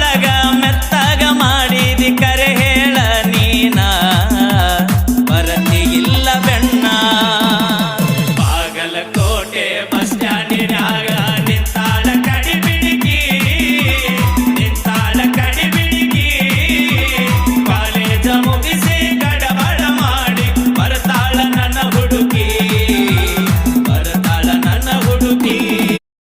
మెల్లగా మెత్తగా